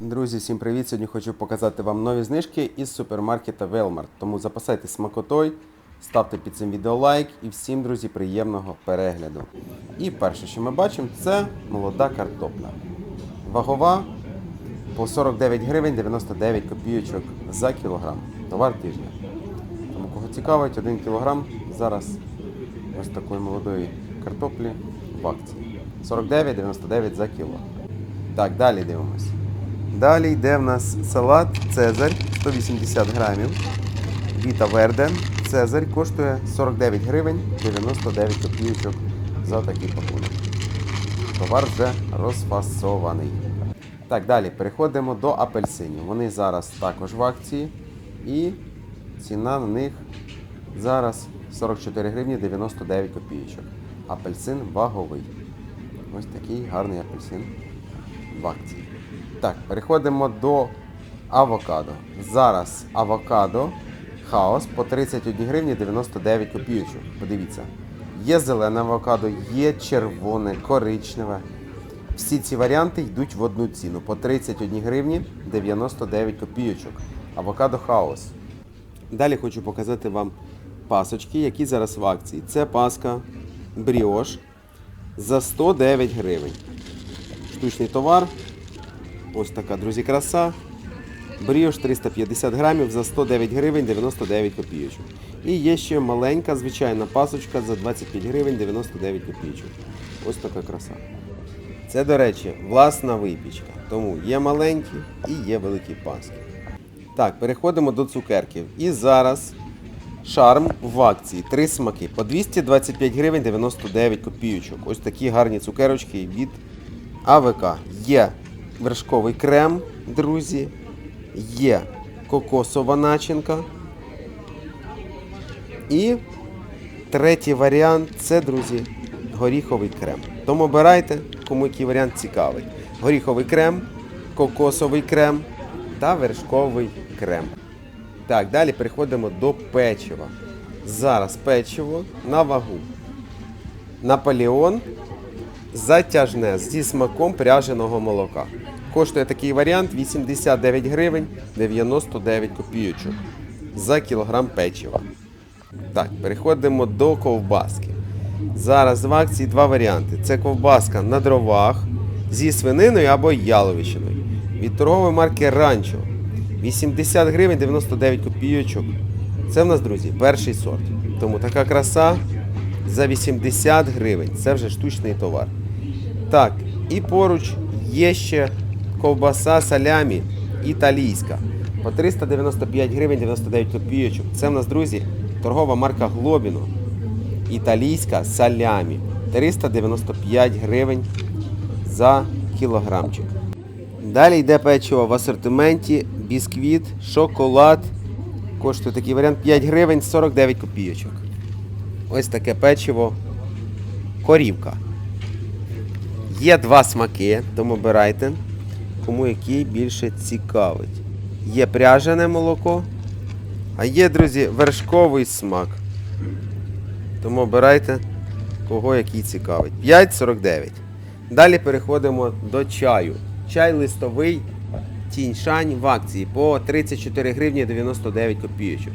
Друзі, всім привіт! Сьогодні хочу показати вам нові знижки із супермаркета Велмарт. Тому запасайтесь смакотой, ставте під цим відео лайк і всім, друзі, приємного перегляду. І перше, що ми бачимо, це молода картопля. Вагова по 49 гривень 99 копійочок за кілограм. Товар тижня. Тому кого цікавить, 1 кілограм зараз ось такої молодої картоплі в акції. 49,99 за кіло. Так, далі дивимось. Далі йде в нас салат Цезарь 180 грамів. Віта Верде. Цезарь коштує 49 гривень 99 копійочок за такий пакунок. Товар вже розфасований. Так, далі переходимо до апельсинів. Вони зараз також в акції. І ціна на них зараз 44 гривні 99 копійочок. Апельсин ваговий. Ось такий гарний апельсин в акції. Так, переходимо до авокадо. Зараз авокадо хаос по 31 гривні 99 копійочок. Подивіться. Є зелене авокадо, є червоне, коричневе. Всі ці варіанти йдуть в одну ціну по 31 гривні 99 копійочок. Авокадо хаос. Далі хочу показати вам пасочки, які зараз в акції. Це паска бріош за 109 гривень. Штучний товар. Ось така, друзі, краса. Бріош 350 грамів за 109 гривень 99 копійочок. І є ще маленька звичайна пасочка за 25 гривень 99 копійочок. Ось така краса. Це, до речі, власна випічка. Тому є маленькі і є великі паски. Так, переходимо до цукерків. І зараз шарм в акції. Три смаки по 225 гривень 99 копійочок. Ось такі гарні цукерочки від АВК. Є вершковий крем, друзі. Є кокосова начинка. І третій варіант це, друзі, горіховий крем. Тому обирайте, кому який варіант цікавий. Горіховий крем, кокосовий крем та вершковий крем. Так, далі переходимо до печива. Зараз печиво на вагу. Наполеон затяжне зі смаком пряженого молока. Коштує такий варіант 89 гривень 99 копійочок за кілограм печива. Так, переходимо до ковбаски. Зараз в акції два варіанти. Це ковбаска на дровах зі свининою або яловичиною. Від торгової марки Ранчо. 80 гривень 99 копійочок. Це в нас, друзі, перший сорт. Тому така краса за 80 гривень. Це вже штучний товар. Так, і поруч є ще ковбаса салямі італійська. По 395 гривень 99 копійочок. Це в нас, друзі, торгова марка Глобіно. Італійська салямі. 395 гривень за кілограмчик. Далі йде печиво в асортименті, бісквіт, шоколад. Коштує такий варіант 5 гривень 49 копійочок. Ось таке печиво. Корівка. Є два смаки, тому обирайте, кому який більше цікавить. Є пряжене молоко, а є, друзі, вершковий смак. Тому обирайте, кого який цікавить. 5,49. Далі переходимо до чаю. Чай листовий тінь-шань в акції по 34 гривні 99 копійочок.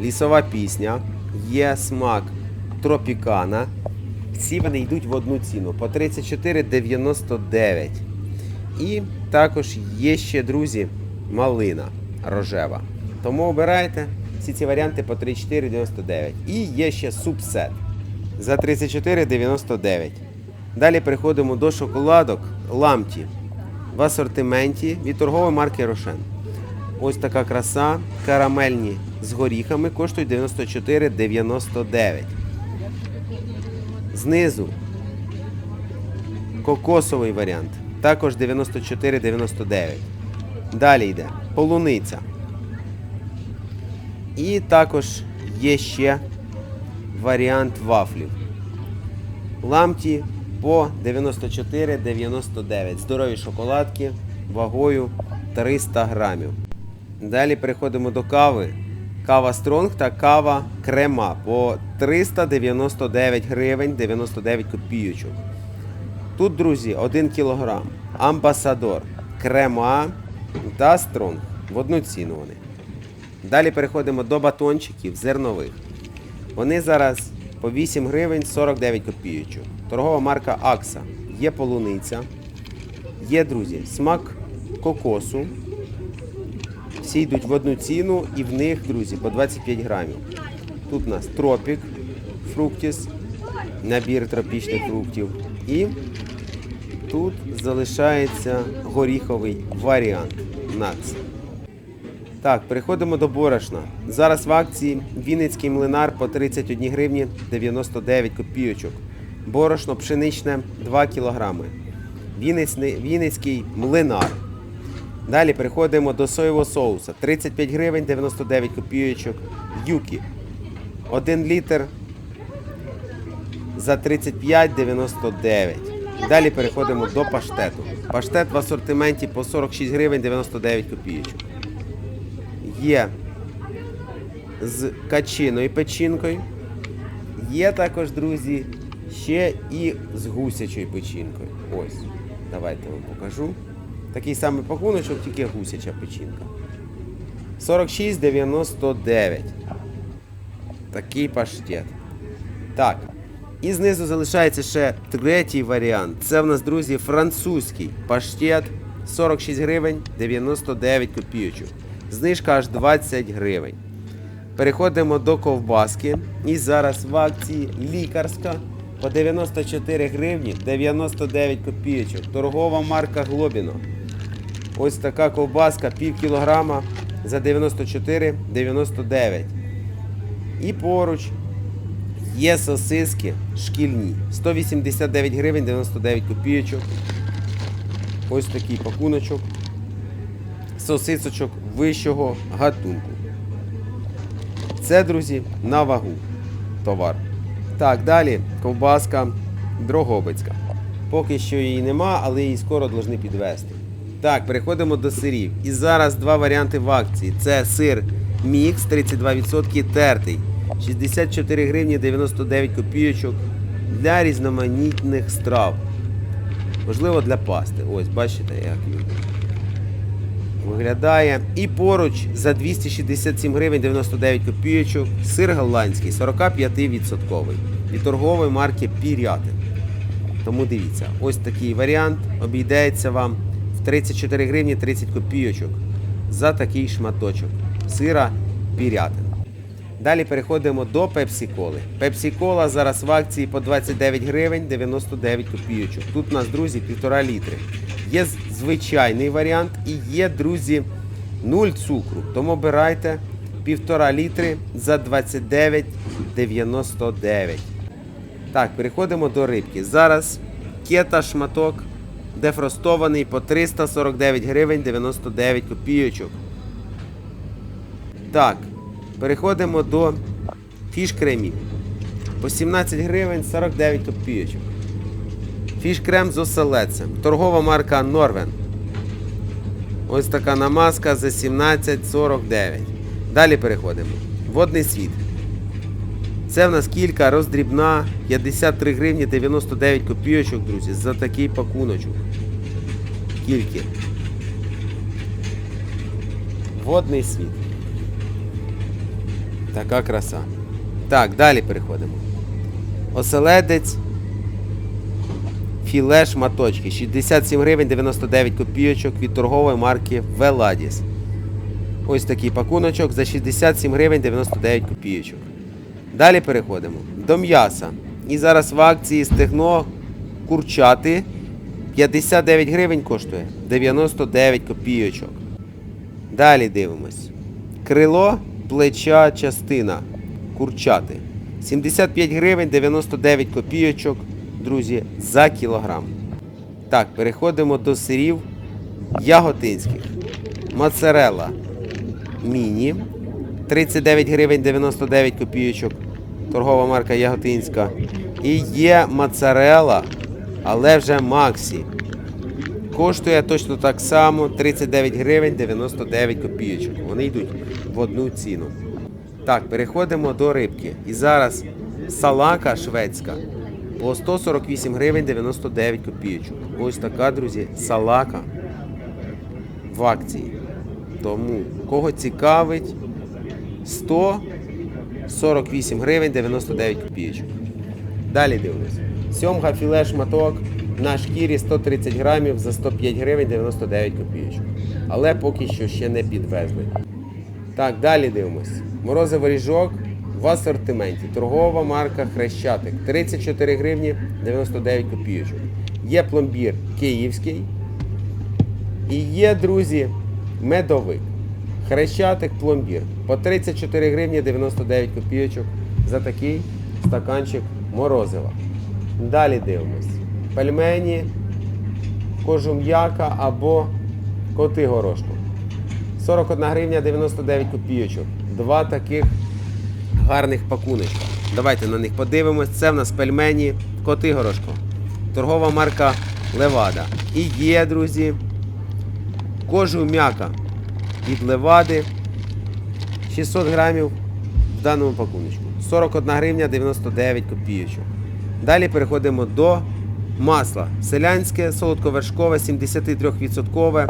Лісова пісня, є смак тропікана. Всі вони йдуть в одну ціну по 34,99. І також є ще, друзі, малина рожева. Тому обирайте всі ці варіанти по 34,99. І є ще субсет за 34,99. Далі переходимо до шоколадок ламті в асортименті від торгової марки Рошен. Ось така краса. Карамельні з горіхами коштують 94,99. Знизу кокосовий варіант. Також 94,99. Далі йде полуниця. І також є ще варіант вафлів. Ламті по 94,99. Здорові шоколадки вагою 300 грамів. Далі переходимо до кави. Кава Стронг та кава Крема по 399 гривень 99 копійочок. Тут, друзі, 1 кілограм. Амбасадор. Крема та Стронг. В одну ціну вони. Далі переходимо до батончиків зернових. Вони зараз по 8 гривень 49 копійочок. Торгова марка Акса. Є полуниця. Є, друзі, смак кокосу. Всі йдуть в одну ціну і в них, друзі, по 25 грамів. Тут у нас тропік, фруктіс, набір тропічних фруктів. І тут залишається горіховий варіант Накс. Так, переходимо до борошна. Зараз в акції Вінницький млинар по 31 гривні 99 копійочок. Борошно пшеничне 2 кілограми. Вінницький, Вінницький млинар. Далі переходимо до соєвого соуса. 35 гривень 99 копійочок. Юкі. 1 літр за 35,99. Далі переходимо до паштету. Паштет в асортименті по 46 гривень 99 копійочок. Є з качиною печінкою. Є також, друзі, ще і з гусячою печінкою. Ось, давайте вам покажу. Такий самий пакуночок, тільки гусяча печінка. 46,99. Такий паштет. Так. І знизу залишається ще третій варіант. Це в нас, друзі, французький паштет 46 гривень 99 копійочок. Знижка аж 20 гривень. Переходимо до ковбаски. І зараз в акції лікарська по 94 гривні 99 копійочок. Торгова марка Глобіно. Ось така ковбаска пів кілограма за 94,99. І поруч є сосиски шкільні. 189 гривень 99 копійочок. Ось такий пакуночок. Сосисочок вищого гатунку. Це, друзі, на вагу товар. Так, далі ковбаска Дрогобицька. Поки що її нема, але її скоро повинні підвести. Так, переходимо до сирів. І зараз два варіанти в акції. Це сир мікс 32% тертий. 64 гривні 99 копійочок для різноманітних страв. Можливо, для пасти. Ось, бачите, як він виглядає. І поруч за 267 гривень 99 копійочок сир голландський 45% від торгової марки Пірятин. Тому дивіться, ось такий варіант обійдеться вам в 34 гривні 30 копійочок за такий шматочок сира Пірятин. Далі переходимо до пепсі-коли. Пепсі-кола зараз в акції по 29 гривень 99 копійочок. Тут у нас, друзі, півтора літри. Є звичайний варіант і є, друзі, 0 цукру. Тому обирайте півтора літри за 29,99. Так, переходимо до рибки. Зараз кета шматок дефростований по 349 гривень 99 копійочок. Так, переходимо до фіш-кремів. По 17 гривень 49 копійочок. Фіш-крем з оселедцем. Торгова марка Норвен. Ось така намазка за 17,49. Далі переходимо. Водний світ. Це в нас кілька роздрібна 53 гривні 99 копійочок, друзі, за такий пакуночок. Кільки. Водний світ. Така краса. Так, далі переходимо. Оселедець. Філе шматочки. 67 гривень 99 копійочок від торгової марки Веладіс. Ось такий пакуночок за 67 гривень 99 копійочок. Далі переходимо до м'яса. І зараз в акції стегно курчати 59 гривень коштує 99 копійочок. Далі дивимось. Крило, плеча, частина. Курчати. 75 гривень 99 копійочок, друзі, за кілограм. Так, переходимо до сирів яготинських. Моцарелла міні. 39 гривень 99 копійочок. Торгова марка Яготинська. І є моцарелла, але вже Максі. Коштує точно так само 39 гривень 99 копійочок. Вони йдуть в одну ціну. Так, переходимо до рибки. І зараз салака шведська по 148 гривень 99 копійочок. Ось така, друзі, салака. в акції. Тому, кого цікавить, 148 гривень 99 копійочок. Далі дивимось. Сьомга філе шматок на шкірі 130 грамів за 105 гривень 99 копійочок. Але поки що ще не підвезли. Так, далі дивимось. Морозиво ріжок в асортименті. Торгова марка Хрещатик. 34 гривні 99 копійочок. Є пломбір київський. І є, друзі, медовик. Хрещатик пломбір. По 34 гривні 99 копійочок за такий стаканчик морозива. Далі дивимось. Пельмені, кожум'яка або коти горошку. 41 гривня 99 копійочок. Два таких гарних пакуночка. Давайте на них подивимось. Це в нас пельмені коти горошко. Торгова марка Левада. І є, друзі, кожу м'яка від Левади. 600 грамів в даному пакуночку. 41 гривня 99 копійочок. Далі переходимо до масла. Селянське солодковершкове 73%.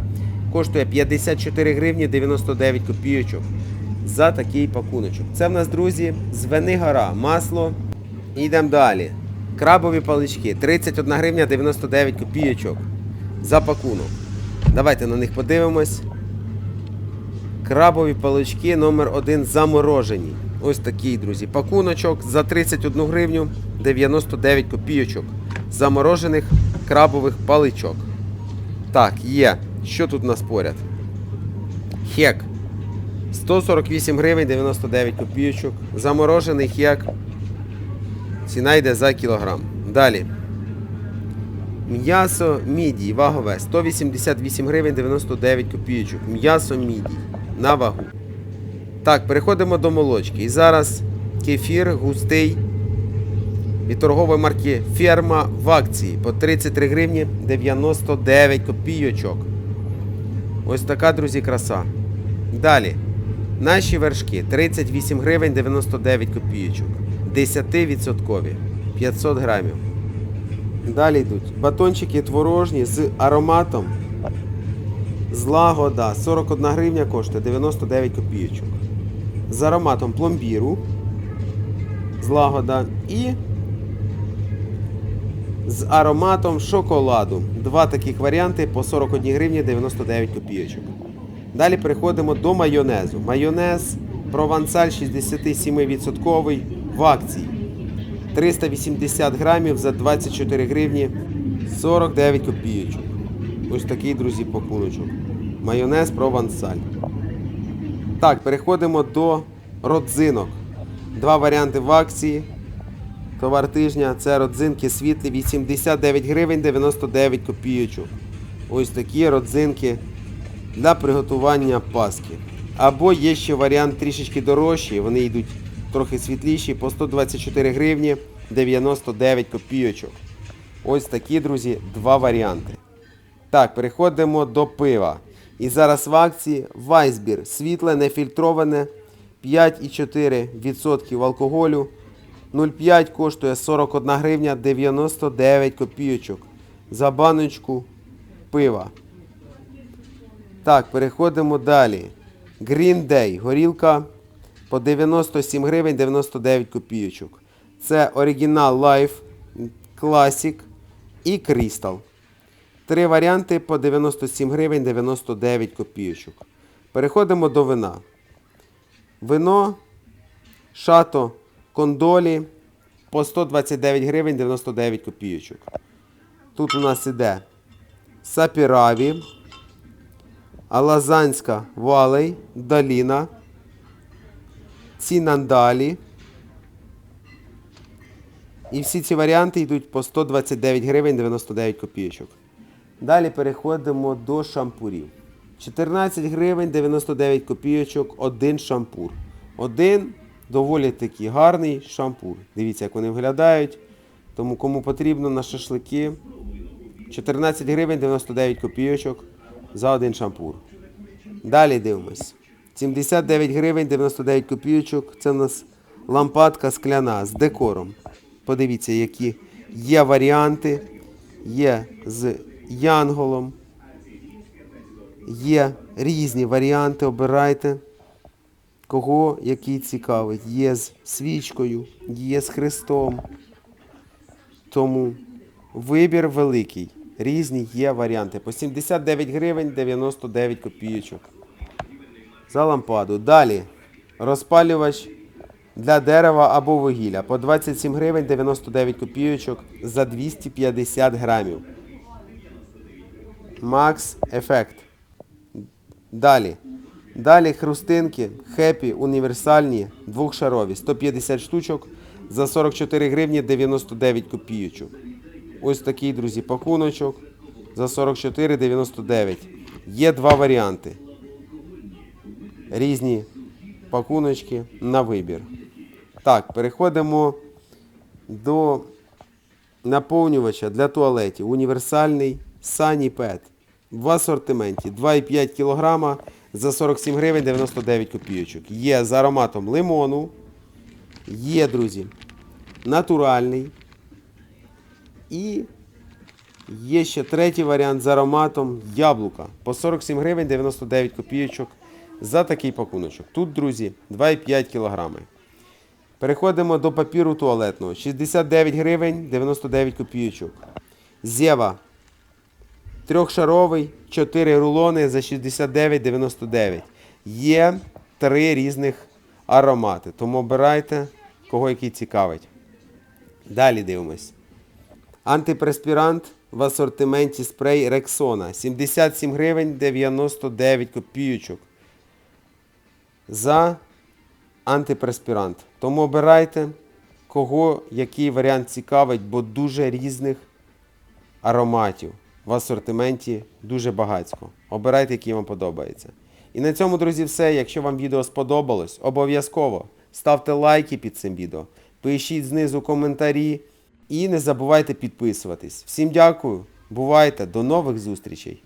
Коштує 54 гривні 99 копійочок за такий пакуночок. Це в нас, друзі, з Венигора масло. Йдемо далі. Крабові палички 31 гривня 99 копійочок за пакунок. Давайте на них подивимось. Крабові палички номер 1 заморожені. Ось такий, друзі. Пакуночок за 31 гривню 99 копійочок. Заморожених крабових паличок. Так, є. Що тут у нас поряд? Хек. 148 гривень 99 копійочок. Заморожений хек. Ціна йде за кілограм. Далі. М'ясо мідій, вагове 188 гривень 99 копійочок. М'ясо мідій на вагу. Так, переходимо до молочки. І зараз кефір густий від торгової марки Ферма в акції по 33 гривні 99 копійочок. Ось така, друзі, краса. Далі. Наші вершки 38 гривень 99 копійочок. 10% 500 грамів. Далі йдуть батончики творожні з ароматом. Злагода 41 гривня коштує 99 копійочок. З ароматом пломбіру. Злагода і з ароматом шоколаду. Два таких варіанти по 41 гривні 99 копійочок. Далі переходимо до майонезу. Майонез провансаль 67% в акції. 380 грамів за 24 гривні 49 копійочок. Ось такий, друзі, пакуночок. Майонез провансаль. Так, переходимо до родзинок. Два варіанти в акції. Товар тижня це родзинки світлі 89 гривень 99 копійочок. Ось такі родзинки для приготування паски. Або є ще варіант трішечки дорожчий, вони йдуть трохи світліші по 124 гривні 99 копійочок. Ось такі, друзі, два варіанти. Так, переходимо до пива. І зараз в акції Вайсбір світле, нефільтроване, 5,4% алкоголю. 0,5 коштує 41 гривня 99 копійочок за баночку пива. Так, переходимо далі. Green Day. Горілка по 97 гривень 99 копійочок. Це оригінал Life, Classic і Crystal. Три варіанти по 97 гривень 99 копійочок. Переходимо до вина. Вино Шато Кондолі по 129 гривень 99 копійочок. Тут у нас іде Сапіраві, Алазанська Валей, Даліна, Цінандалі. І всі ці варіанти йдуть по 129 гривень 99 копійочок. Далі переходимо до шампурів. 14 гривень 99 копійочок один шампур. Один доволі таки гарний шампур. Дивіться, як вони виглядають. Тому кому потрібно на шашлики. 14 гривень 99 копійочок за один шампур. Далі дивимось. 79 гривень 99 копійочок. Це в нас лампадка скляна з декором. Подивіться, які є варіанти. Є з янголом. Є різні варіанти, обирайте. Кого який цікавить. Є з свічкою, є з хрестом. Тому вибір великий. Різні є варіанти. По 79 гривень 99 копійочок. За лампаду. Далі. Розпалювач для дерева або вугілля. По 27 гривень 99 копійочок за 250 грамів. Макс Ефект. Далі. Далі хрустинки хеппі універсальні двохшарові 150 штучок за 44 гривні 99 копійочок. Ось такий, друзі, пакуночок за 44,99. Є два варіанти. Різні пакуночки на вибір. Так, переходимо до наповнювача для туалетів. Універсальний Саніпет. В асортименті 2,5 кг за 47 гривень 99 копійочок. Є з ароматом лимону. Є, друзі, натуральний. І є ще третій варіант з ароматом яблука. По 47 гривень 99 копійочок за такий пакуночок. Тут, друзі, 2,5 кг. Переходимо до папіру туалетного. 69 гривень 99 копійочок. Зєва. Трьохшаровий, 4 рулони за 69,99. Є три різних аромати. Тому обирайте, кого який цікавить. Далі дивимось. Антипреспірант в асортименті спрей Рексона. 77 гривень 99 копійочок. За антипреспірант. Тому обирайте, кого який варіант цікавить, бо дуже різних ароматів в асортименті дуже багатько. Обирайте, який вам подобається. І на цьому, друзі, все. Якщо вам відео сподобалось, обов'язково ставте лайки під цим відео, пишіть знизу коментарі і не забувайте підписуватись. Всім дякую, бувайте, до нових зустрічей!